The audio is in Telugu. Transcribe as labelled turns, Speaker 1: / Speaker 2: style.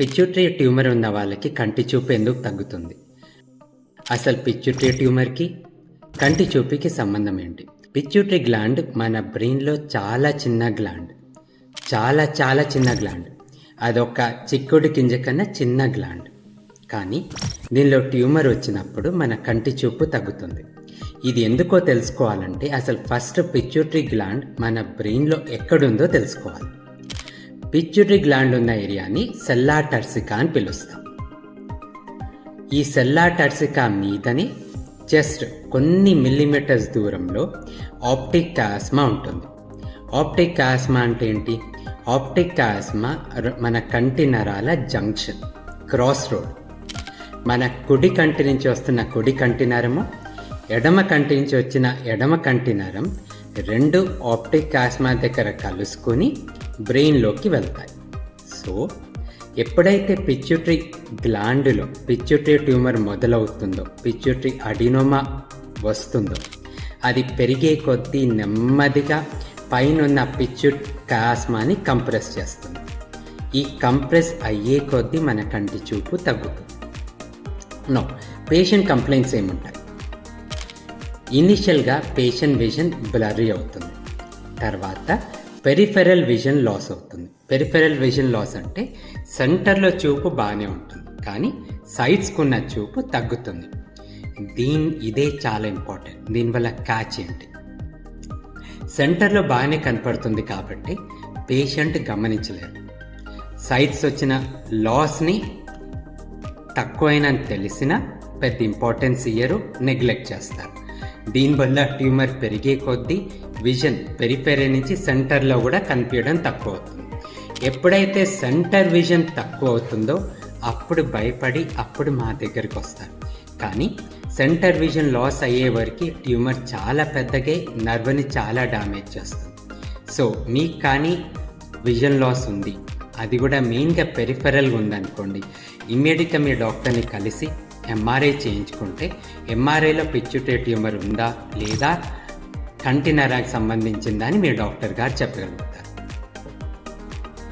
Speaker 1: పిచ్యూటరీ ట్యూమర్ ఉన్న వాళ్ళకి కంటి చూపు ఎందుకు తగ్గుతుంది? అసలు పిచ్యూటరీ ట్యూమర్కి కంటి చూపుకి సంబంధం ఏంటి? పిచ్యూటరీ గ్లాండ్ మన బ్రెయిన్లో చాలా చిన్న గ్లాండ్. చాలా చాలా చిన్న గ్లాండ్. అదొక చిక్కుడు గింజ కన్నా చిన్న గ్లాండ్. కానీ దీనిలో ట్యూమర్ వచ్చినప్పుడు మన కంటి చూపు తగ్గుతుంది. ఇది ఎందుకో తెలుసుకోవాలంటే అసలు ఫస్ట్ పిచ్యూటరీ గ్లాండ్ మన బ్రెయిన్లో ఎక్కడుందో తెలుసుకోవాలి. పిచ్యుటరీ గ్లాండ్ ఉన్న ఏరియాని సెల్లా టర్సికా అని పిలుస్తాం. ఈ సెల్లా టర్సికా మీదని జస్ట్ కొన్ని మిల్లీమీటర్స్ దూరంలో ఆప్టిక్ కాస్మా ఉంటుంది. ఆప్టిక్ కాస్మా అంటే ఏంటి? ఆప్టిక్ కాస్మా మన కంటి నరాల జంక్షన్ క్రాస్ రోడ్. మన కుడి కంటి నుంచి వస్తున్న కుడి కంటి నరము ఎడమ కంటి నుంచి వచ్చిన ఎడమ కంటి నరం రెండు ఆప్టిక్ కాస్మా దగ్గర కలుసుకొని బ్రెయిన్లోకి వెళ్తాయి. సో ఎప్పుడైతే పిచ్యుట్రీ గ్లాండ్లో పిచ్యుట్రీ ట్యూమర్ మొదలవుతుందో పిచ్యుట్రీ అడినోమా వస్తుందో అది పెరిగే కొద్దీ నెమ్మదిగా పైనున్న పిచ్చు కాస్మాని కంప్రెస్ చేస్తుంది. ఈ కంప్రెస్ అయ్యే కొద్దీ మన కంటి చూపు తగ్గుతుంది. నో పేషెంట్ కంప్లైంట్స్ ఏముంటాయి? ఇనిషియల్గా పేషెంట్ విజన్ బ్లర్రీ అవుతుంది. తర్వాత పెరిఫెరల్ విజన్ లాస్ అవుతుంది. పెరిఫెరల్ విజన్ లాస్ అంటే సెంటర్లో చూపు బాగానే ఉంటుంది కానీ సైడ్స్కి ఉన్న చూపు తగ్గుతుంది. దీని ఇదే చాలా ఇంపార్టెంట్. దీనివల్ల క్యాచ్ ఏంటి? సెంటర్లో బాగానే కనపడుతుంది కాబట్టి పేషెంట్ గమనించలేరు. సైడ్స్ వచ్చిన లాస్ని తక్కువైనని తెలిసినా పెద్ద ఇంపార్టెన్స్ ఇయ్యరు నెగ్లెక్ట్ చేస్తారు. దీనివల్ల ట్యూమర్ పెరిగే కొద్దీ విజన్ పెరిఫెరీ నుంచి సెంటర్లో కూడా కనిపించడం తక్కువ అవుతుంది ఎప్పుడైతే సెంటర్ విజన్ తక్కువ అవుతుందో అప్పుడు భయపడి అప్పుడు మా దగ్గరికి వస్తారు. కానీ సెంటర్ విజన్ లాస్ అయ్యే వరకు ట్యూమర్ చాలా పెద్దగా నర్వ్ని చాలా డ్యామేజ్ చేస్తుంది. సో మీకు కానీ విజన్ లాస్ ఉంది అది కూడా మెయిన్గా పెరిఫెరల్గా ఉందనుకోండి ఇమ్మీడియట్గా మీ డాక్టర్ని కలిసి ఎంఆర్ఐ చేయించుకుంటే ఎంఆర్ఐలో పిచ్చుటే ట్యూమర్ ఉందా లేదా కంటి నరాకు సంబంధించిందని మీరు డాక్టర్ గారు చెప్పగలుగుతారు.